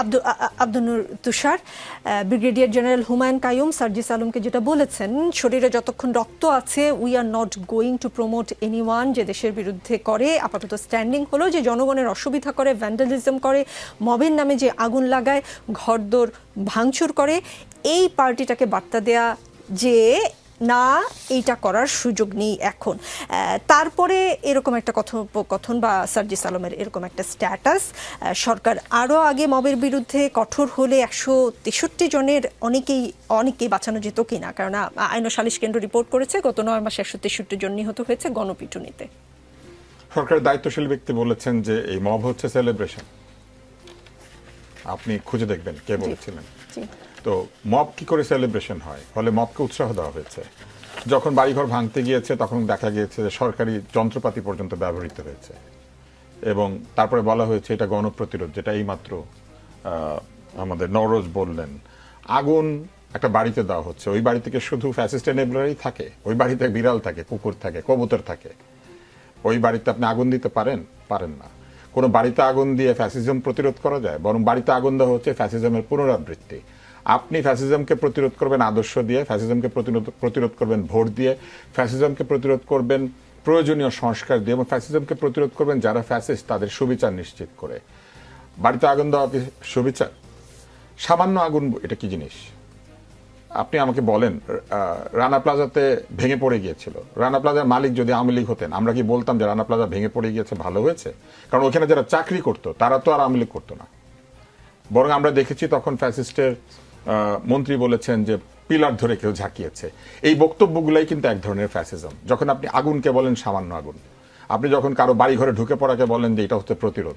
Abdul Abdul Tushar brigadier general Humayun Kayum, Sarjis আলমকে যেটা বলেছেন, শরীরে যতক্ষণ রক্ত আছে we are not going to promote anyone যে দেশের বিরুদ্ধে করে, আপাতত স্ট্যান্ডিং হলো যে জনগণের অসুবিধা করে ভ্যান্ডালিজম করে, মবের নামে যে আগুন লাগায়, ঘরদোর ভাঙচুর করে, এই পার্টিটাকে বার্তা দেয়া যে না এইটা করার সুযোগ নেই এখন। তারপরে এরকম একটা কথোপকথন বা সার্জিস আলমের এরকম একটা স্ট্যাটাস সরকার আরও আগে মবের বিরুদ্ধে কঠোর হলে একশো তেষট্টি জনের অনেকেই অনেকেই বাঁচানো যেত কিনা কারণ আইন ও সালিশ কেন্দ্র রিপোর্ট করেছে গত নয় মাসে একশো তেষট্টি জন নিহত হয়েছে গণপিটুনিতে। সরকারের দায়িত্বশীল ব্যক্তি বলেছেন যে এই মব হচ্ছে সেলিব্রেশন আপনি খুঁজে দেখবেন কে বলেছিলেন। জি। তো মব কি করে সেলিব্রেশন হয়? ফলে মবকে উৎসাহ দেওয়া হয়েছে। যখন বাড়িঘর ভাঙতে গিয়েছে, তখন দেখা গিয়েছে যে সরকারি যন্ত্রপাতি পর্যন্ত ব্যবহৃত হয়েছে। এবং তারপরে বলা হয়েছে এটা গণপ্রতিরোধ, যেটা এইমাত্র আমাদের নরোজ বললেন। আগুন একটা বাড়িতে দেওয়া হচ্ছে। ওই বাড়ি থেকে শুধু ফ্যাসিস্ট এনেবলারই থাকে। ওই বাড়িতে বিড়াল থাকে, কুকুর থাকে, কবুতর থাকে। ওই বাড়িতে আপনি আগুন দিতে পারেন? পারেন না। কোনো বাড়িতে আগুন দিয়ে ফ্যাসিজম প্রতিরোধ করা যায়? বরং বাড়িতে আগুন দেওয়া হচ্ছে ফ্যাসিজমের পুনরাবৃত্তি। আপনি ফ্যাসিজমকে প্রতিরোধ করবেন আদর্শ দিয়ে, ফ্যাসিজমকে প্রতিরোধ প্রতিরোধ করবেন ভোট দিয়ে, ফ্যাসিজমকে প্রতিরোধ করবেন প্রয়োজনীয় সংস্কার দিয়ে এবং ফ্যাসিজমকে প্রতিরোধ করবেন যারা ফ্যাসিস্ট, তাদের সুবিচার নিশ্চিত করে। বাড়িতে আগুন দেওয়া কি সুবিচার? সামান্য আগুন, এটা কি জিনিস? আপনি আমাকে বলেন রানা প্লাজাতে ভেঙে পড়ে গিয়েছিল। রানা প্লাজার মালিক যদি আওয়ামী লীগ হতেন, আমরা কি বলতাম যে রানা প্লাজা ভেঙে পড়ে গিয়েছে, ভালো হয়েছে? কারণ ওখানে যারা চাকরি করতো, তারা তো আর আওয়ামী লীগ করতো না। বরং আমরা দেখেছি তখন ফ্যাসিস্টের মন্ত্রী বলেছেন যে পিলার ধরে কেউ ঝাঁকিয়েছে। এই বক্তব্যগুলাই কিন্তু এক ধরনের ফ্যাসিজম যখন আপনি আগুনকে বলেন সামান্য আগুন, আপনি যখন কারও বাড়ি ঘরে ঢুকে পড়াকে বলেন যে এটা হচ্ছে প্রতিরোধ।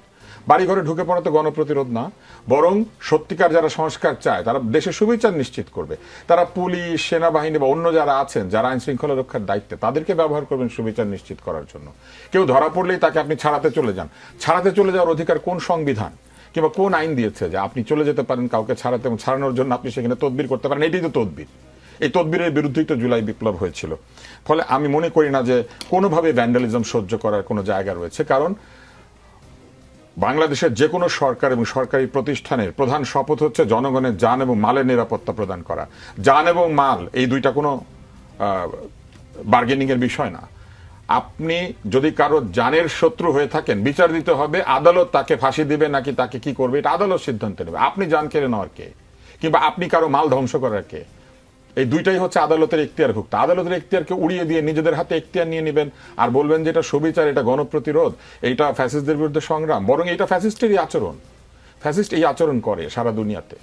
বাড়িঘরে ঢুকে পড়া তো গণপ্রতিরোধ না, বরং সত্যিকার যারা সংস্কার চায়, তারা দেশের সুবিচার নিশ্চিত করবে। তারা পুলিশ, সেনাবাহিনী বা অন্য যারা আছেন, যারা আইন শৃঙ্খলা রক্ষার দায়িত্বে, তাদেরকে ব্যবহার করবেন সুবিচার নিশ্চিত করার জন্য। কেউ ধরা পড়লেই তাকে আপনি ছাড়াতে চলে যান। ছাড়াতে চলে যাওয়ার অধিকার কোন সংবিধান? কিংবা কোন আইন দিয়েছে যে আপনি চলে যেতে পারেন কাউকে ছাড়াতে এবং ছাড়ানোর জন্য আপনি সেখানে তদবির করতে পারেন, এটাই তো তদবির। এই তদবিরের বিরুদ্ধেই তো জুলাই বিপ্লব হয়েছিল। ফলে আমি মনে করি না যে কোনোভাবে ভ্যান্ডালিজম সহ্য করার কোনো জায়গা রয়েছে, কারণ বাংলাদেশের যে কোনো সরকার এবং সরকারি প্রতিষ্ঠানের প্রধান শপথ হচ্ছে জনগণের যান এবং মালের নিরাপত্তা প্রদান করা। যান এবং মাল, এই দুইটা কোনো বার্গেনিং এর বিষয় না। আপনি যদি কারও জানের শত্রু হয়ে থাকেন, বিচার দিতে হবে, আদালত তাকে ফাঁসি দিবে নাকি তাকে কি করবে, এটা আদালত সিদ্ধান্ত নেবে। আপনি জান কেড়ে নেওয়ার কে? কিংবা আপনি কারও মাল ধ্বংস করার কে? এই দুইটাই হচ্ছে আদালতের এখতিয়ারভুক্ত আদালতের এখতিয়ারকে উড়িয়ে দিয়ে নিজেদের হাতে এখতিয়ার নিয়ে নেবেন আর বলবেন যে এটা সুবিচার, এটা গণপ্রতিরোধ, এইটা ফ্যাসিস্টদের বিরুদ্ধে সংগ্রাম, বরং এটা ফ্যাসিস্টেরই আচরণ। ফ্যাসিস্ট এই আচরণ করে সারা দুনিয়াতে।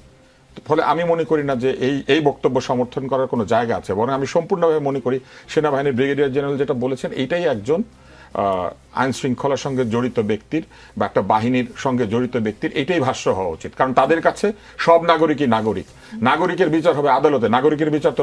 ফলে আমি মনে করি না যে এই এই বক্তব্য সমর্থন করার কোনো জায়গা আছে। বরং আমি সম্পূর্ণভাবে মনে করি সেনাবাহিনীর ব্রিগেডিয়ার জেনারেল যেটা বলেছেন এইটাই একজন আইন শৃঙ্খলার সঙ্গে জড়িত ব্যক্তির বা একটা বাহিনীর সঙ্গে জড়িত ব্যক্তির এটাই ভাষ্য হওয়া উচিত। কারণ তাদের কাছে সব নাগরিকই নাগরিক। নাগরিকের বিচার হবে আদালতে। নাগরিকের বিচার